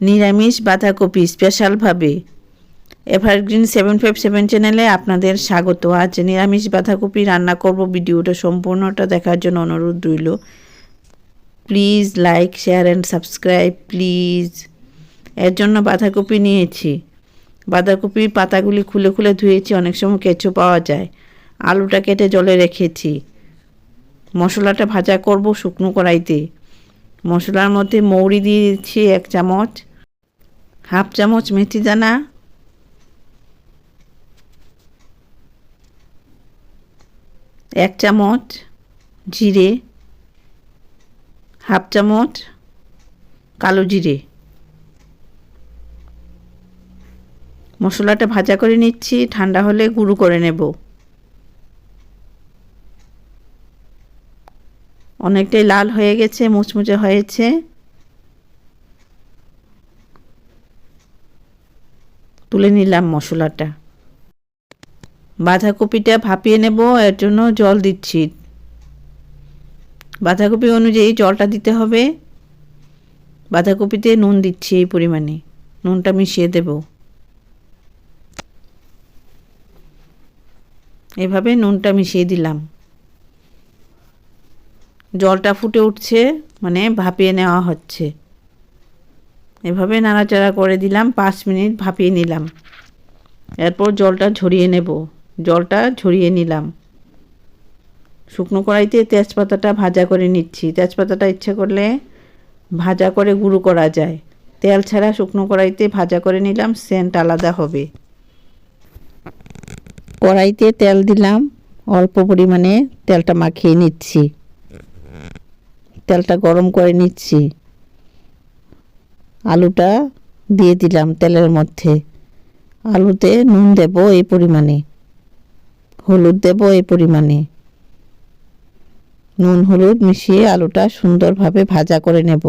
নিরামিষ বাঁধাকপি স্পেশালভাবে এভারগ্রিন সেভেন ফাইভ সেভেন চ্যানেলে আপনাদের স্বাগত। আজ নিরামিষ বাঁধাকপি রান্না করব। ভিডিওটা সম্পূর্ণটা দেখার জন্য অনুরোধ রইল। Please like share and subscribe please এর জন্য বাঁধাকপি নিয়েছি। বাঁধাকপির পাতাগুলি খুলে খুলে ধুয়েছি, অনেক সময় কেঁচো পাওয়া যায়। আলুটা কেটে জলে রেখেছি। মশলাটা ভাজা করব শুকনো কড়াইতে। মশলার মধ্যে মৌরি দিয়ে দিচ্ছি এক চামচ, হাফ চামচ মেথি দানা, এক চামচ জিরে, হাফ চামচ কালো জিরে। মশলাটা ভাজা করে নিচ্ছি, ঠান্ডা হলে গুঁড়ো করে নেব। অনেকটাই লাল হয়ে গেছে, মুচমুচে হয়েছে। তুলে নিলাম মশলাটা। বাঁধাকপিটা ভাপিয়ে নেব, এর জন্য জল দিচ্ছি। বাঁধাকপি অনুযায়ী জলটা দিতে হবে। বাঁধাকপিতে নুন দিচ্ছি এই পরিমাণে। নুনটা মিশিয়ে দেব। এভাবে নুনটা মিশিয়ে দিলাম। জলটা ফুটে উঠছে মানে ভাপিয়ে নেওয়া হচ্ছে। এভাবে নাড়াচাড়া করে দিলাম, পাঁচ মিনিট ভাপিয়ে নিলাম। এরপর জলটা ঝরিয়ে নেব। জলটা ঝরিয়ে নিলাম। শুকনো কড়াইতে তেজপাতাটা ভাজা করে নিচ্ছি। তেজপাতাটা ইচ্ছে করলে ভাজা করে গুঁড়ো করা যায়। তেল ছাড়া শুকনো কড়াইতে ভাজা করে নিলাম, সেন্ট আলাদা হবে। কড়াইতে তেল দিলাম, অল্প পরিমাণে তেলটা মাখিয়ে নিচ্ছি। তেলটা গরম করে নিচ্ছি। আলুটা দিয়ে দিলাম তেলের মধ্যে। আলুতে নুন দেব এই পরিমাণে। হলুদ দেব এই পরিমাণে। নুন, হলুদ মিশিয়ে আলুটা সুন্দরভাবে ভাজা করে নেব।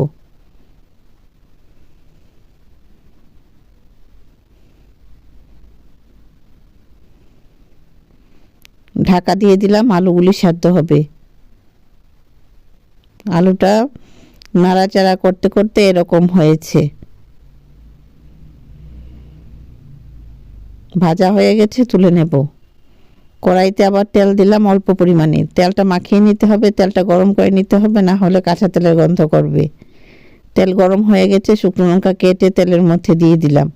ঢাকা দিয়ে দিলাম আলুগুলি সেদ্ধ হবে। আলুটা নাড়াচাড়া করতে করতে এরকম হয়েছে। ভাজা হয়ে গেছে, তুলে নেব। কড়াইতে আবার তেল দিলাম অল্প পরিমাণে। তেলটা মাখিয়ে নিতে হবে, তেলটা গরম করে নিতে হবে, না হলে কাঁচা তেলের গন্ধ করবে। তেল গরম হয়ে গেছে, শুকনো লঙ্কা কেটে তেলের মধ্যে দিয়ে দিলাম।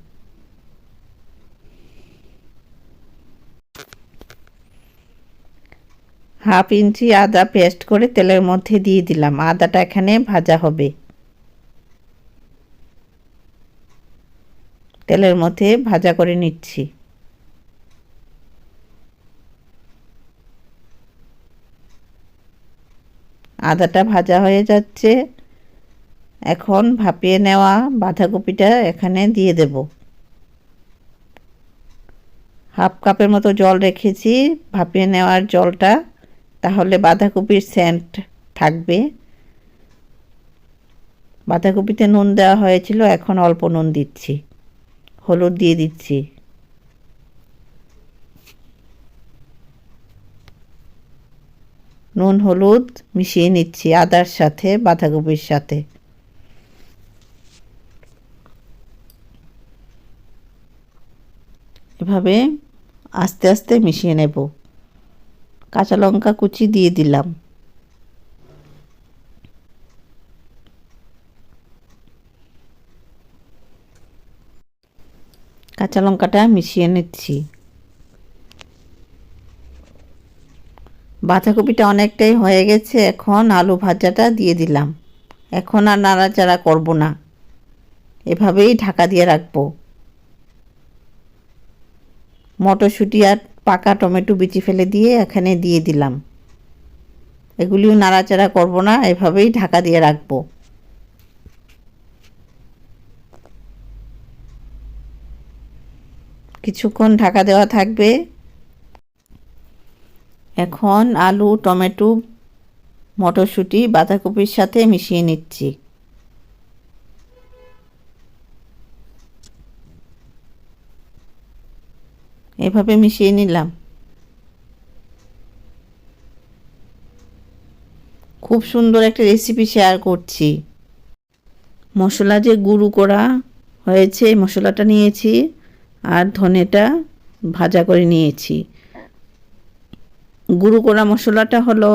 হাফ ইঞ্চি আদা পেস্ট করে তেলের মধ্যে দিয়ে দিলাম। আদাটা এখানে ভাজা হবে। তেলের মধ্যে ভাজা করে নিচ্ছি। আদাটা ভাজা হয়ে যাচ্ছে। এখন ভাপিয়ে নেওয়া বাঁধাকপিটা এখানে দিয়ে দেব। হাফ কাপের মতো জল রেখেছি। ভাপিয়ে নেওয়ার জলটা তাহলে বাঁধাকপির সেন্ট থাকবে। বাঁধাকপিতে নুন দেওয়া হয়েছিল, এখন অল্প নুন দিচ্ছি। হলুদ দিয়ে দিচ্ছি। নুন, হলুদ মিশিয়ে নিচ্ছি আদার সাথে, বাঁধাকপির সাথে। এভাবে আস্তে আস্তে মিশিয়ে নেব। কাঁচা লঙ্কা কুচি দিয়ে দিলাম। কাঁচা লঙ্কাটা মিশিয়ে নিচ্ছি। বাঁধাকপিটা অনেকটাই হয়ে গেছে, এখন আলু ভাজাটা দিয়ে দিলাম। এখন আর নাড়াচাড়া করব না। এভাবেই ঢাকা দিয়ে রাখব। মটরশুঁটি আর পাকা টমেটো বিচি ফেলে দিয়ে এখানে দিয়ে দিলাম। এগুলিও নাড়াচাড়া করব না, এভাবেই ঢাকা দিয়ে রাখব। কিছুক্ষণ ঢাকা দেওয়া থাকবে। এখন আলু, টমেটো, মটরশুঁটি, বাঁধাকপির সাথে মিশিয়ে নিচ্ছি। এভাবে মিশিয়ে নিলাম। খুব সুন্দর একটা রেসিপি শেয়ার করছি। মশলা যে গুঁড়ো করা হয়েছে, মশলাটা নিয়েছি আর ধনেটা ভাজা করে নিয়েছি। গুঁড়ো করা মশলাটা হলো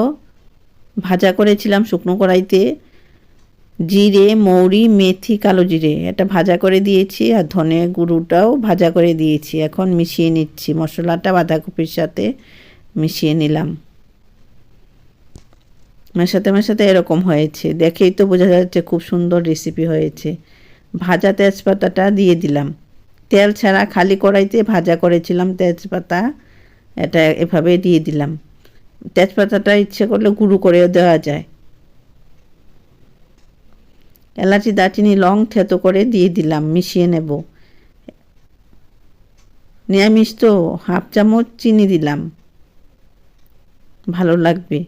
ভাজা করেছিলাম শুকনো কড়াইতে। জিরে, মৌরি, মেথি, কালো জিরে। এটা ভাজা করে দিয়েছি আর ধনে গুঁড়োটাও ভাজা করে দিয়েছি। এখন মিশিয়ে নিচ্ছি। মশলাটা বাঁধাকপির সাথে মিশিয়ে নিলাম। মেশাতে মেশাতে এরকম হয়েছে। দেখেই তো বোঝা যাচ্ছে খুব সুন্দর রেসিপি হয়েছে। ভাজা তেজপাতাটা দিয়ে দিলাম। তেল ছাড়া খালি কড়াইতে ভাজা করেছিলাম তেজপাতা। এটা এভাবে দিয়ে দিলাম। তেজপাতাটা ইচ্ছে করলে গুঁড়ো করেও দেওয়া যায়। এলাচি দারচিনি লং থেতো করে দিয়ে দিলাম, মিশিয়ে নেব। নিরামিষ তো, হাফ চামচ চিনি দিলাম। ভালো লাগবে।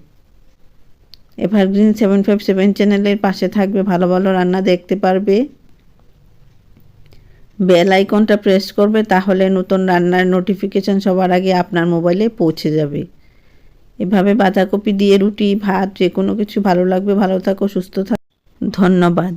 এভারগ্রিন সেভেন ফাইভ সেভেন চ্যানেলের পাশে থাকবে, ভালো ভালো রান্না দেখতে পারবে। বেল আইকনটা প্রেস করবে, তাহলে নতুন রান্নার নোটিফিকেশান সবার আগে আপনার মোবাইলে পৌঁছে যাবে। এভাবে বাঁধাকপি দিয়ে রুটি, ভাত যে কোনো কিছু ভালো লাগবে, ভালো থাকো, সুস্থ থাকো। ধন্যবাদ।